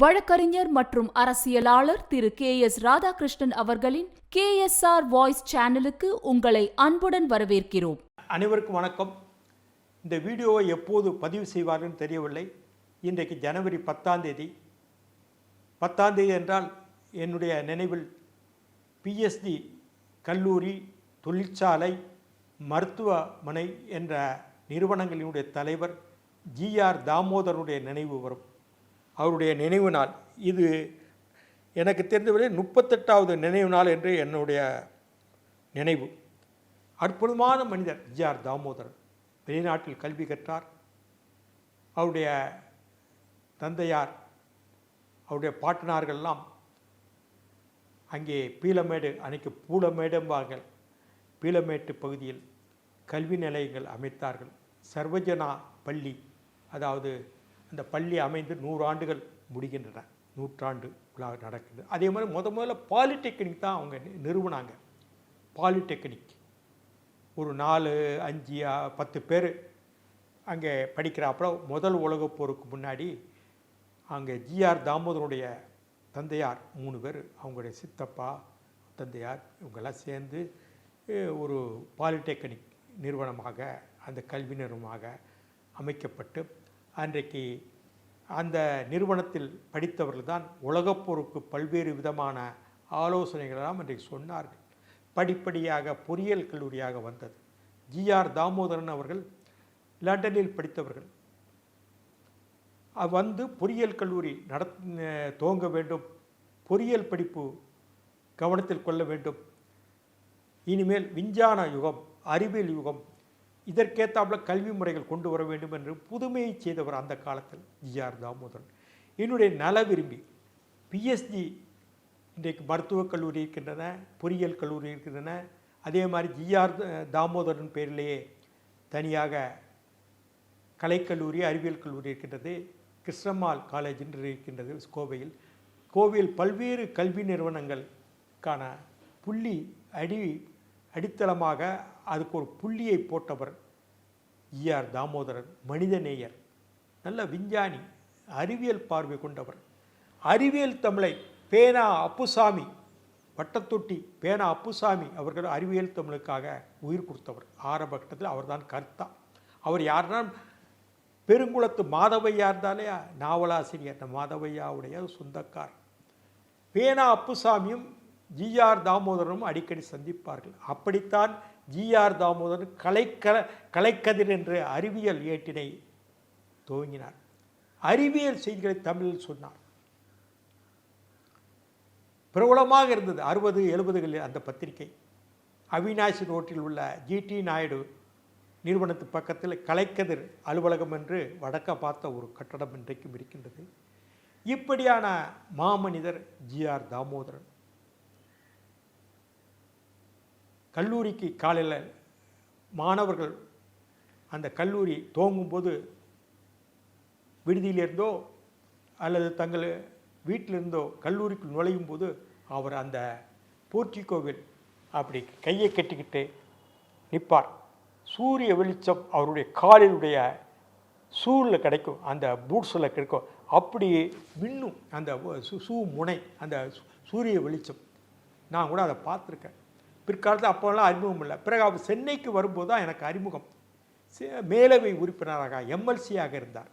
வழக்கறிஞர் மற்றும் அரசியலாளர் திரு கே எஸ் ராதாகிருஷ்ணன் அவர்களின் கே எஸ் ஆர் வாய்ஸ் சேனலுக்கு உங்களை அன்புடன் வரவேற்கிறோம். அனைவருக்கும் வணக்கம். இந்த வீடியோவை எப்போது பதிவு செய்வார்கள் தெரியவில்லை. இன்றைக்கு ஜனவரி பத்தாம் தேதி. பத்தாம் தேதி என்றால் என்னுடைய நினைவில் பிஎஸ்டி கல்லூரி தொழிற்சாலை மருத்துவமனை என்ற நிறுவனங்களினுடைய தலைவர் ஜிஆர் தாமோதரனுடைய நினைவு வரும். அவருடைய நினைவு நாள். இது எனக்கு தெரிந்தவரை முப்பத்தெட்டாவது நினைவு நாள் என்று என்னுடைய நினைவு. அற்புதமான மனிதர் ஜிஆர் தாமோதரன். வெளிநாட்டில் கல்வி கற்றார். அவருடைய தந்தையார் அவருடைய பாட்டனார்கள்லாம் அங்கே பீலமேடு அன்னைக்கு பூலமேடும்பார்கள் பீலமேட்டு பகுதியில் கல்வி நிலையங்கள் அமைத்தார்கள். சர்வஜனா பள்ளி அதாவது அந்த பள்ளி அமைந்து நூறு ஆண்டுகள் முடிகின்றன. நூற்றாண்டு விழா நடக்குது அதே மாதிரி முத முதல்ல பாலிடெக்னிக் தான் அவங்க நிறுவனாங்க. பாலிடெக்னிக். ஒரு நாலு அஞ்சு பத்து பேர் அங்கே படிக்கிறாப்புல முதல் உலகப் போருக்கு முன்னாடி அங்கே ஜிஆர் தாமோதருடைய தந்தையார் மூணு பேர். அவங்களுடைய சித்தப்பா தந்தையார் இவங்கெல்லாம் சேர்ந்து ஒரு பாலிடெக்னிக் நிறுவனமாக அந்த கல்வி நிறுவனமாக அமைக்கப்பட்டு அன்றைக்கு அந்த நிறுவனத்தில் படித்தவர்கள் தான் உலகப்போருக்கு பல்வேறு விதமான ஆலோசனைகளெல்லாம் அன்றைக்கு சொன்னார்கள். படிப்படியாக பொறியியல் கல்லூரியாக வந்தது. ஜிஆர் தாமோதரன் அவர்கள் லண்டனில் படித்தவர்கள். வந்து பொறியியல் கல்லூரி நட துவங்க வேண்டும். பொறியியல் படிப்பு கவனத்தில் கொள்ள வேண்டும். இனிமேல் விஞ்ஞான யுகம் அறிவியல் யுகம் இதற்கேற்றாப்புல கல்வி முறைகள் கொண்டு வர வேண்டும் என்று புதுமையை செய்தவர் அந்த காலத்தில் ஜிஆர் தாமோதரன். என்னுடைய நல விரும்பி பிஎஸ்ஜி இன்றைக்கு மருத்துவக் கல்லூரி இருக்கின்றன பொறியியல் கல்லூரி இருக்கின்றன. அதே மாதிரி ஜிஆர் தாமோதரன் பேரிலேயே தனியாக கலைக்கல்லூரி அறிவியல் கல்லூரி இருக்கின்றது. கிருஷ்ணம்மாள் காலேஜ் என்று இருக்கின்றது கோவையில். கோவையில் பல்வேறு கல்வி நிறுவனங்களுக்கான புள்ளி அடி அடித்தளமாக அதுக்கு ஒரு புள்ளியை போட்டவர் ஈஆர் தாமோதரன் மனிதநேயர் நல்ல விஞ்ஞானி அறிவியல் பார்வை கொண்டவர். அறிவியல் தமிழை பேனா அப்புசாமி வட்டத்தொட்டி பேனா அப்புசாமி அவர்கள் அறிவியல் தமிழுக்காக உயிர் கொடுத்தவர். ஆரம்ப கட்டத்தில் அவர்தான் கர்த்தா. அவர் யாருன்னா பெருங்குளத்து மாதவையா இருந்தாலே நாவலாசிரியர் மாதவையாவுடைய சொந்தக்கார் பேனா அப்புசாமியும் ஜிஆர் தாமோதரனும் அடிக்கடி சந்திப்பார்கள். அப்படித்தான் ஜிஆர் தாமோதரன் கலைக்க கலைக்கதிர் என்ற அறிவியல் ஏட்டினை துவங்கினார். அறிவியல் செய்திகளை தமிழில் சொன்னார். பிரபலமாக இருந்தது அறுபது எழுபதுகளில் அந்த பத்திரிகை. அவினாசி ரோட்டில் உள்ள ஜிடி நாயுடு நிறுவனத்து பக்கத்தில் கலைக்கதிர் அலுவலகம் என்று வடக்க பார்த்த ஒரு கட்டடம் இன்றைக்கும் இருக்கின்றது. இப்படியான மாமனிதர் ஜிஆர் தாமோதரன். கல்லூரிக்கு காலையில் மாணவர்கள் அந்த கல்லூரி துவங்கும்போது விடுதியிலிருந்தோ அல்லது தங்கள் வீட்டிலிருந்தோ கல்லூரிக்குள் நுழையும் போது அவர் அந்த போர்ட்டிகோவில் அப்படி கையை கட்டிக்கிட்டு நிற்பார். சூரிய வெளிச்சம் அவருடைய காலினுடைய சூரில் கிடைக்கும். அந்த பூட்ஸில் கிடைக்கும். அப்படி மின்னும் அந்த சு- முனை அந்த சூரிய வெளிச்சம். நான் கூட அதை பார்த்துருக்கேன். பிற்காலத்தில் அப்போல்லாம் அறிமுகம் இல்லை. பிறகு அவர் சென்னைக்கு வரும்போது தான் எனக்கு அறிமுகம். மேலவை உறுப்பினராக எம்எல்சியாக இருந்தார்.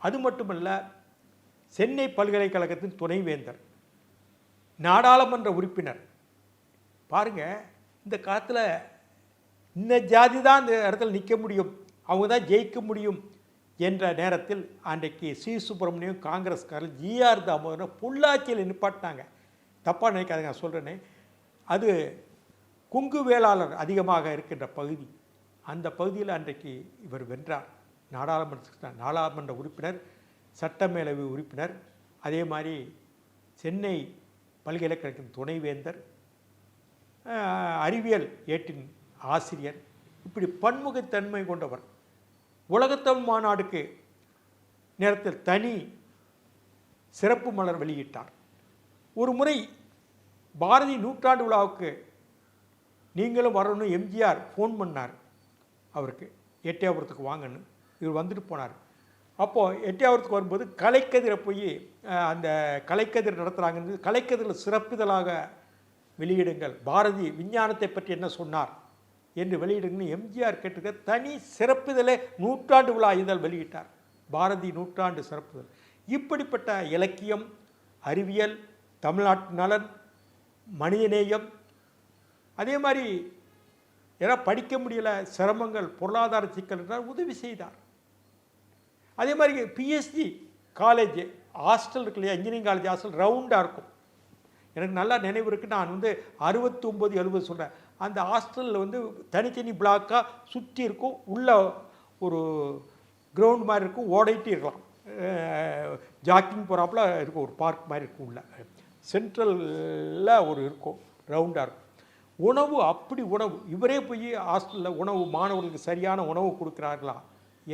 அது மட்டுமல்ல சென்னை பல்கலைக்கழகத்தின் துணைவேந்தர் நாடாளுமன்ற உறுப்பினர். பாருங்க இந்த காலத்தில் இந்த ஜாதி தான் இந்த இடத்துல நிற்க முடியும் அவங்க தான் ஜெயிக்க முடியும் என்ற நேரத்தில் அன்றைக்கு சி. சுப்பிரமணியம் காங்கிரஸ்காரர் ஜிஆர் தாமோதரன் பொள்ளாச்சியில் நிப்பாட்டினாங்க. தப்பாக நினைக்காதுங்க நான் சொல்கிறேனே அது குங்கு வேளாளர் அதிகமாக இருக்கின்ற பகுதி. அந்த பகுதியில் அன்றைக்கு இவர் வென்றார். நாடாளுமன்ற நாடாளுமன்ற உறுப்பினர் சட்டமேலவை உறுப்பினர் அதே மாதிரி சென்னை பல்கலைக்கழகத்தின் துணைவேந்தர் அறிவியல் ஏட்டின் ஆசிரியர் இப்படி பன்முகத்தன்மை கொண்டவர். உலகத்தமிழ் மாநாடுக்கு நேரத்தில் தனி சிறப்பு மலர் வெளியிட்டார். ஒரு முறை பாரதி நூற்றாண்டு விழாவுக்கு நீங்களும் வரணும் எம்ஜிஆர் ஃபோன் பண்ணார். அவருக்கு எட்டயபுரத்துக்கு வாங்கன்னு. இவர் வந்துட்டு போனார். அப்போது எட்டியாவரத்துக்கு வரும்போது கலைக்கதிரை போய் அந்த கலைக்கதிர் நடத்துகிறாங்கன்னு கலைக்கதிரில் சிறப்பிதழாக வெளியிடுங்கள். பாரதி விஞ்ஞானத்தை பற்றி என்ன சொன்னார் என்று வெளியிடுங்கன்னு எம்ஜிஆர் கேட்டுக்க தனி சிறப்பிதழே நூற்றாண்டு விழா இதழ் வெளியிட்டார். பாரதி நூற்றாண்டு சிறப்புதல் இப்படிப்பட்ட இலக்கியம் அறிவியல் தமிழ்நாட்டு நலன் மனிதநேயம். அதே மாதிரி ஏன்னா படிக்க முடியல சிரமங்கள் பொருளாதார சிக்கல் என்றால் உதவி செய்தார். அதே மாதிரி பிஎஸ்டி காலேஜ் ஹாஸ்டல் இருக்கு இல்லையா இன்ஜினியரிங் காலேஜ் ஹாஸ்டல் ரவுண்டாக இருக்கும். எனக்கு நல்லா நினைவு இருக்குது நான் வந்து அறுபத்தி ஒம்பது எழுபது சொல்கிறேன் அந்த ஹாஸ்டலில் வந்து தனித்தனி பிளாக்காக சுற்றி இருக்கும். உள்ள ஒரு கிரவுண்ட் மாதிரி இருக்கும். ஓடிட்டு இருக்கலாம். ஜாக்கிங் போகிறாப்புல இருக்கும். ஒரு பார்க் மாதிரி இருக்கும் உள்ள. சென்ட்ரலில் ஒரு இருக்கும் ரவுண்டாக இருக்கும். உணவு அப்படி உணவு இவரே போய் ஹாஸ்டலில் உணவு மாணவர்களுக்கு சரியான உணவு கொடுக்குறார்களா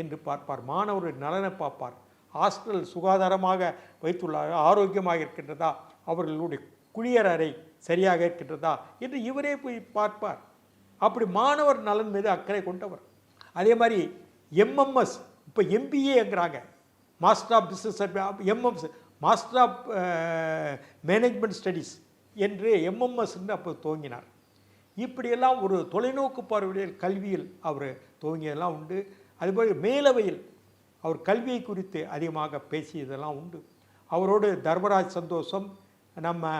என்று பார்ப்பார். மாணவர்கள் நலனை பார்ப்பார். ஹாஸ்டல் சுகாதாரமாக வைத்துள்ளார் ஆரோக்கியமாக இருக்கின்றதா? அவர்களுடைய குளியர் அறை சரியாக இருக்கின்றதா? என்று இவரே போய் பார்ப்பார். அப்படி மாணவர் நலன் மீது அக்கறை கொண்டவர். அதே மாதிரி எம்எம்எஸ் இப்போ எம்பிஏங்கிறாங்க master of business MMS master of management studies என்று எம்எம்எஸ்ன்னு அப்போ துவங்கினார். இப்படியெல்லாம் ஒரு தொலைநோக்கு பார்வையில் கல்வியில் அவர் துவங்கியதெல்லாம் உண்டு. அதுபோல் மேலவையில் அவர் கல்வியை குறித்து அதிகமாக பேசியதெல்லாம் உண்டு. அவரோடு தர்மராஜ் சந்தோஷம் நம்ம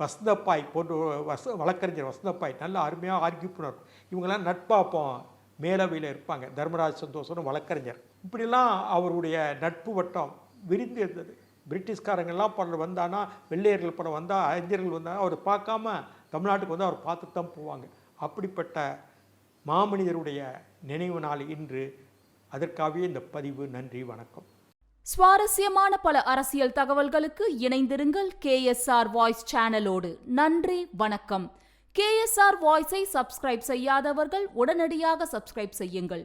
வசந்தப்பாய் போன்ற வச வழக்கறிஞர் வசந்தப்பாய் நல்ல அருமையாக ஆர்கியூ பண்ணுவார். இவங்கெல்லாம் நட்பாப்போம் மேலவையில் இருப்பாங்க. தர்மராஜ் சந்தோஷம் வழக்கறிஞர். இப்படிலாம் அவருடைய நட்பு வட்டம் விரிந்து இருந்தது பிரிட்டிஷ்காரங்கெல்லாம் படம் வந்தானா வெள்ளையர்கள் படம் வந்தால் அறிஞர்கள் வந்தால் அவர் பார்க்காம தமிழ்நாட்டுக்கு வந்து அவர் பார்த்து தான் போவாங்க. அப்படிப்பட்ட மாமனிதருடைய நினைவு நாள் இன்று. அதற்காகவே இந்த பதிவு. நன்றி வணக்கம். சுவாரஸ்யமான பல அரசியல் தகவல்களுக்கு இணைந்திருங்கள் கேஎஸ்ஆர் வாய்ஸ் சேனலோடு. நன்றி வணக்கம். கேஎஸ்ஆர் வாய்ஸை சப்ஸ்கிரைப் செய்யாதவர்கள் உடனடியாக சப்ஸ்கிரைப் செய்யுங்கள்.